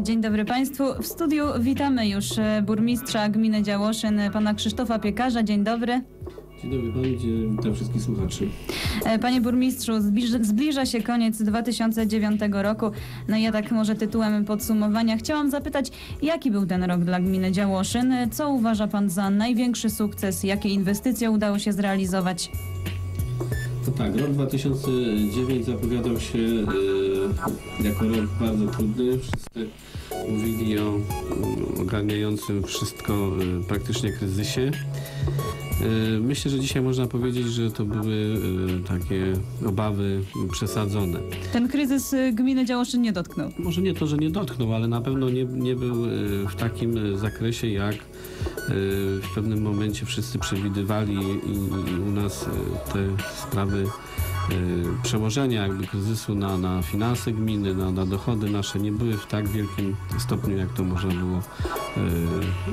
Dzień dobry Państwu. W studiu witamy już e, burmistrza gminy Działoszyn, pana Krzysztofa Piekarza. Dzień dobry. Dzień dobry Pani, dzień- witam wszystkich słuchaczy. E, Panie burmistrzu, zbliż- zbliża się koniec 2009 roku. No i ja tak może tytułem podsumowania chciałam zapytać, jaki był ten rok dla gminy Działoszyn? Co uważa pan za największy sukces? Jakie inwestycje udało się zrealizować? Tak, rok 2009 zapowiadał się e, jako rok bardzo trudny. Wszyscy mówili o ogarniającym wszystko e, praktycznie kryzysie. E, Myślę, że dzisiaj można powiedzieć, że to były e, takie obawy przesadzone. Ten kryzys e, gminy Działoszyn nie dotknął. Może nie to, że nie dotknął, ale na pewno nie, nie był e, w takim zakresie, jak w pewnym momencie wszyscy przewidywali i, u nas e, te sprawy e, przełożenia jakby kryzysu na, na finanse gminy, na, na dochody nasze nie były w tak wielkim stopniu, jak to można było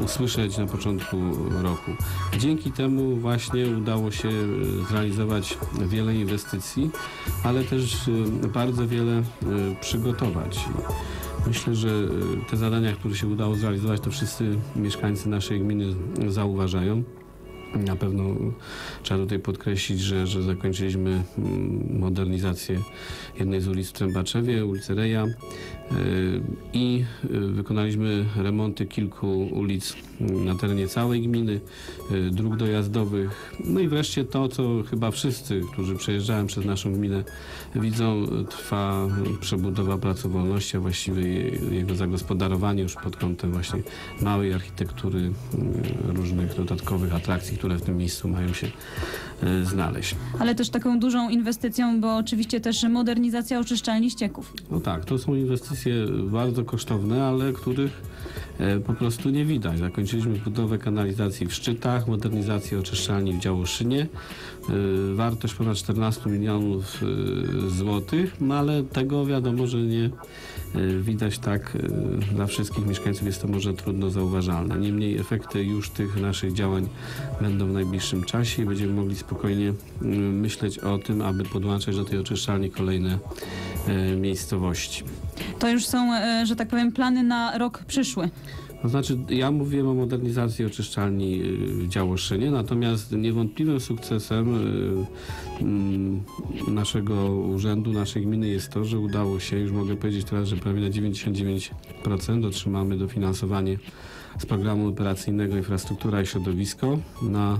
usłyszeć na początku roku. Dzięki temu właśnie udało się zrealizować wiele inwestycji, ale też bardzo wiele przygotować. Myślę, że e, te zadania, które się udało zrealizować, to wszyscy mieszkańcy naszej gminy zauważają. Na pewno trzeba tutaj podkreślić, że, że zakończyliśmy mm, modernizację jednej z ulic w Trębaczewie, ulicy Reja y, i y, wykonaliśmy remonty kilku ulic mm, na terenie całej gminy, y, dróg dojazdowych. No i wreszcie to, co chyba wszyscy, którzy przejeżdżają przez naszą gminę widzą, trwa przebudowa Placu Wolności, a właściwie je- jego zagospodarowanie już pod kątem właśnie małej architektury, mm, różnych dodatkowych atrakcji, które w tym miejscu mają się e, znaleźć. Ale też taką dużą inwestycją, bo oczywiście też modernizacja oczyszczalni ścieków. No tak, to są inwestycje bardzo kosztowne, ale których po prostu nie widać. Zakończyliśmy budowę kanalizacji w Szczytach, modernizację oczyszczalni w Działoszynie. E, Wartość ponad 14 milionów e, złotych, no ale tego wiadomo, że nie e, widać tak e, dla wszystkich mieszkańców jest to może trudno zauważalne. Niemniej efekty już tych naszych działań będą w najbliższym czasie i będziemy mogli spokojnie myśleć o tym, aby podłączać do tej oczyszczalni kolejne e, miejscowości. To już są, e, że tak powiem, plany na rok przyszły. To znaczy, ja mówiłem o modernizacji oczyszczalni y, w Działoszynie, natomiast niewątpliwym sukcesem y, mm, naszego urzędu, naszej gminy jest to, że udało się, już mogę powiedzieć teraz, że prawie na 99% otrzymamy dofinansowanie z programu operacyjnego Infrastruktura i Środowisko na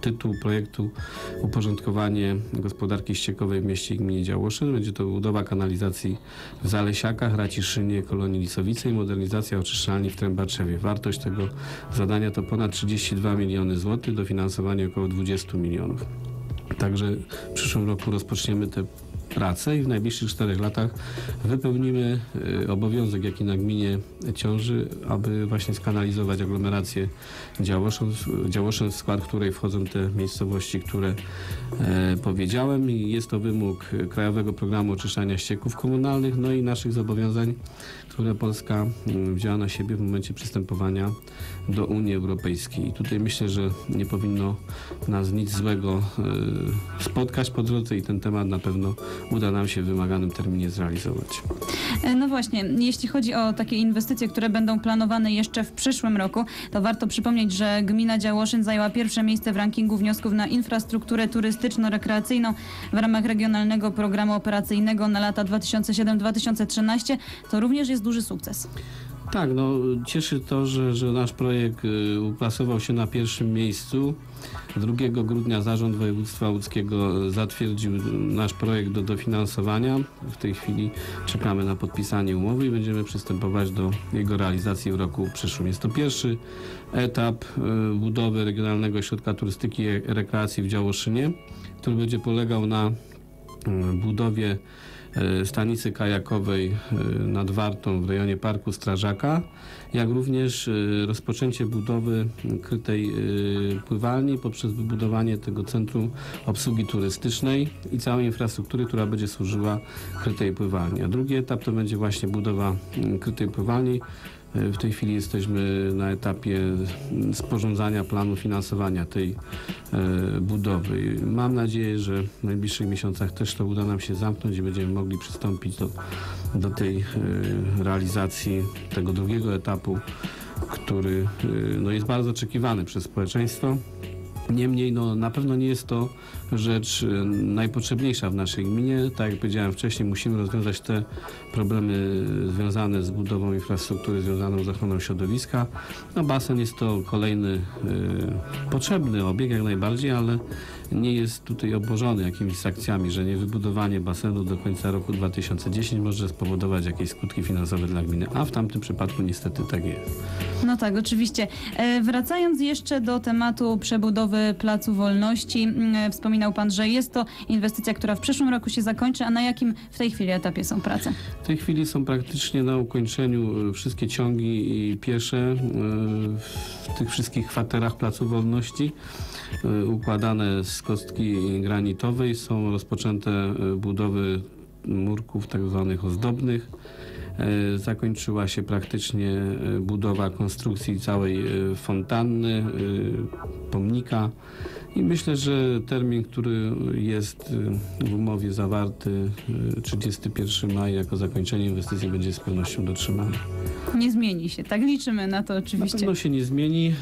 tytuł projektu Uporządkowanie gospodarki ściekowej w mieście gminie Działoszyn. Będzie to budowa kanalizacji w Zalesiakach, Raciszynie, Kolonii Lisowice i modernizacja oczyszczalni w Trębaczewie. Wartość tego zadania to ponad 32 miliony złotych, dofinansowanie około 20 milionów. Także w przyszłym roku rozpoczniemy te prace i w najbliższych czterech latach wypełnimy y, obowiązek, jaki na gminie ciąży, aby właśnie skanalizować aglomerację Działoszyn, Działoszyn w skład której wchodzą te miejscowości, które e, powiedziałem i jest to wymóg Krajowego Programu Oczyszczania Ścieków Komunalnych, no i naszych zobowiązań, które Polska mm, wzięła na siebie w momencie przystępowania do Unii Europejskiej. I tutaj myślę, że nie powinno nas nic złego e, spotkać po drodze i ten temat na pewno uda nam się w wymaganym terminie zrealizować. E, No właśnie, jeśli chodzi o takie inwestycje, które będą planowane jeszcze w przyszłym roku, to warto przypomnieć, że gmina Działoszyn zajęła pierwsze miejsce w rankingu wniosków na infrastrukturę turystyczno-rekreacyjną w ramach regionalnego programu operacyjnego na lata 2007-2013. To również jest duży sukces. Tak, no cieszy to, że, że nasz projekt y, uplasował się na pierwszym miejscu. 2 grudnia Zarząd Województwa Łódzkiego zatwierdził nasz projekt do dofinansowania. W tej chwili czekamy na podpisanie umowy i będziemy przystępować do jego realizacji w roku przyszłym. Jest to pierwszy etap y, budowy Regionalnego Ośrodka Turystyki i Rekreacji w Działoszynie, który będzie polegał na y, budowie stanicy kajakowej e, nad Wartą w rejonie Parku Strażaka, jak również e, rozpoczęcie budowy krytej e, pływalni poprzez wybudowanie tego centrum obsługi turystycznej i całej infrastruktury, która będzie służyła krytej pływalni. A drugi etap to będzie właśnie budowa krytej pływalni E, W tej chwili jesteśmy na etapie sporządzania planu finansowania tej e, budowy. Mam nadzieję, że w najbliższych miesiącach też to uda nam się zamknąć i będziemy mogli przystąpić do, do tej e, realizacji tego drugiego etapu, który e, no, jest bardzo oczekiwany przez społeczeństwo. Niemniej no, na pewno nie jest to rzecz e, najpotrzebniejsza w naszej gminie. Tak jak powiedziałem wcześniej, musimy rozwiązać te problemy związane z budową infrastruktury związaną z ochroną środowiska. No, basen jest to kolejny e, potrzebny obiekt jak najbardziej, ale nie jest tutaj obłożony jakimiś sankcjami, że nie wybudowanie basenu do końca roku 2010 może spowodować jakieś skutki finansowe dla gminy, a w tamtym przypadku niestety tak jest. No tak, oczywiście. E, Wracając jeszcze do tematu przebudowy Placu Wolności, wspominał Pan, że jest to inwestycja, która w przyszłym roku się zakończy, a na jakim w tej chwili etapie są prace? W tej chwili są praktycznie na ukończeniu e, wszystkie ciągi i piesze e, w tych wszystkich kwaterach Placu Wolności. E, Układane z kostki granitowej są rozpoczęte e, budowy murków tak zwanych ozdobnych. E, Zakończyła się praktycznie budowa konstrukcji całej fontanny, pomnika i myślę, że termin, który jest e, w umowie zawarty, e, 31 maja jako zakończenie inwestycji będzie z pewnością dotrzymany. Nie zmieni się, tak liczymy na to Na oczywiście. pewno się nie zmieni. E,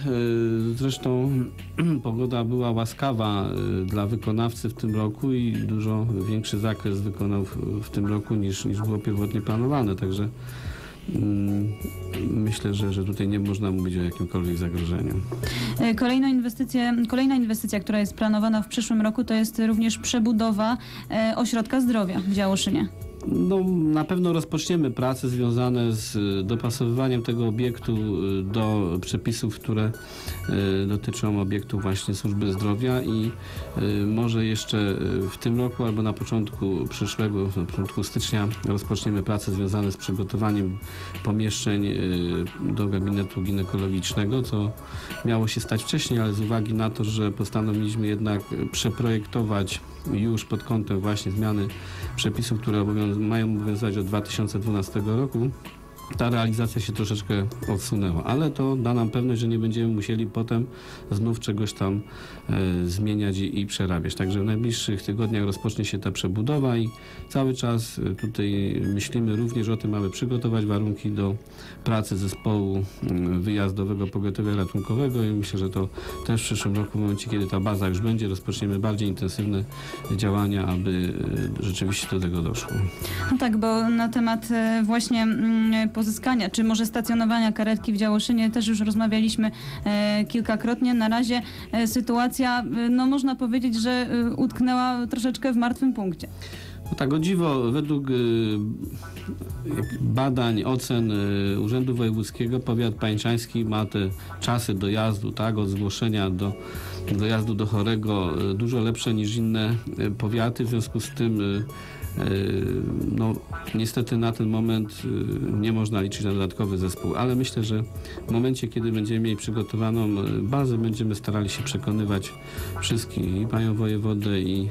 Zresztą pogoda była łaskawa dla wykonawcy w tym roku i dużo większy zakres wykonał w, tym roku niż, niż było pierwotnie planowane. Także myślę, że, że tutaj nie można mówić o jakimkolwiek zagrożeniu. E, Kolejna inwestycja, kolejna inwestycja, która jest planowana w przyszłym roku, to jest również przebudowa e, ośrodka zdrowia w Działoszynie. No, na pewno rozpoczniemy prace związane z y, dopasowywaniem tego obiektu y, do przepisów, które y, dotyczą obiektu właśnie służby zdrowia i może jeszcze w tym roku albo na początku przyszłego, na początku stycznia rozpoczniemy prace związane z przygotowaniem pomieszczeń do gabinetu ginekologicznego, co miało się stać wcześniej, ale z uwagi na to, że postanowiliśmy jednak przeprojektować już pod kątem właśnie zmiany przepisów, które obowiąz- mają obowiązywać od 2012 roku, ta realizacja się troszeczkę odsunęła, ale to da nam pewność, że nie będziemy musieli potem znów czegoś tam e, zmieniać i, i przerabiać. Także w najbliższych tygodniach rozpocznie się ta przebudowa i cały czas e, tutaj myślimy również o tym, aby przygotować warunki do pracy zespołu wyjazdowego pogotowia ratunkowego i myślę, że to też w przyszłym roku, w momencie kiedy ta baza już będzie, rozpoczniemy bardziej intensywne działania, aby e, rzeczywiście do tego doszło. No tak, bo na temat e, właśnie mm, pozyskania, czy może stacjonowania karetki w Działoszynie też już rozmawialiśmy e, kilkakrotnie. Na razie e, sytuacja, e, no można powiedzieć, że utknęła troszeczkę w martwym punkcie. No tak, o dziwo, według badań, ocen Urzędu Wojewódzkiego powiat pańczański ma te czasy dojazdu, tak, od zgłoszenia do dojazdu do chorego dużo lepsze niż inne powiaty, w związku z tym no, niestety na ten moment y, nie można liczyć na dodatkowy zespół, ale myślę, że w momencie, kiedy będziemy mieli przygotowaną y, bazę, będziemy starali się przekonywać wszystkich, i panią wojewodę, i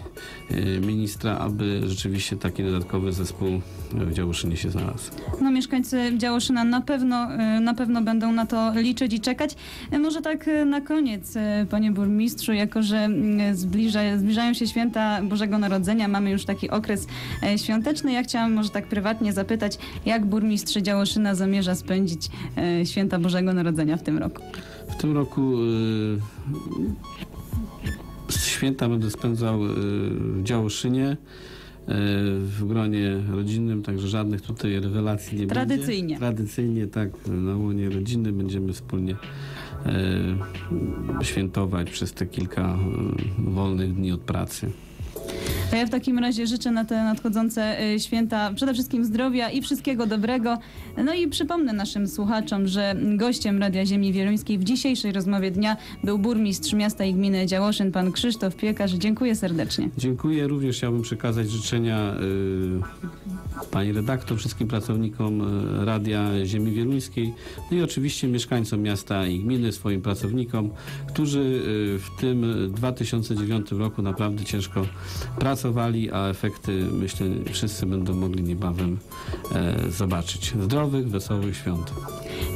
y, ministra, aby rzeczywiście taki dodatkowy zespół w Działoszynie się znalazł. No mieszkańcy Działoszyna na pewno, na pewno będą na to liczyć i czekać. Może tak na koniec, panie burmistrzu, jako że zbliża, zbliżają się święta Bożego Narodzenia, mamy już taki okres świąteczny. Ja chciałam może tak prywatnie zapytać, jak burmistrz Działoszyna zamierza spędzić e, święta Bożego Narodzenia w tym roku? W tym roku y, święta będę spędzał w Działoszynie, w gronie rodzinnym, także żadnych tutaj rewelacji nie Tradycyjnie. będzie. Tradycyjnie, tak, na łonie rodziny będziemy wspólnie y, świętować przez te kilka wolnych dni od pracy. To ja w takim razie życzę na te nadchodzące e, święta przede wszystkim zdrowia i wszystkiego dobrego. No i przypomnę naszym słuchaczom, że gościem Radia Ziemi Wieluńskiej w dzisiejszej rozmowie dnia był burmistrz miasta i gminy Działoszyn, pan Krzysztof Piekarz. Dziękuję serdecznie. Dziękuję. Również chciałbym przekazać życzenia y, pani redaktor, wszystkim pracownikom y, Radia Ziemi Wieluńskiej, no i oczywiście mieszkańcom miasta i gminy, swoim pracownikom, którzy y, w tym 2009 roku naprawdę ciężko pracowali pracowali, a efekty myślę wszyscy będą mogli niebawem e, zobaczyć. Zdrowych, wesołych świąt.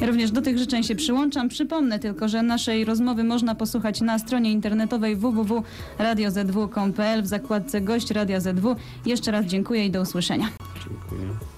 Ja również do tych życzeń się przyłączam. Przypomnę tylko, że naszej rozmowy można posłuchać na stronie internetowej www.radiozw.pl w zakładce Gość Radia ZW. Jeszcze raz dziękuję i do usłyszenia. Dziękuję.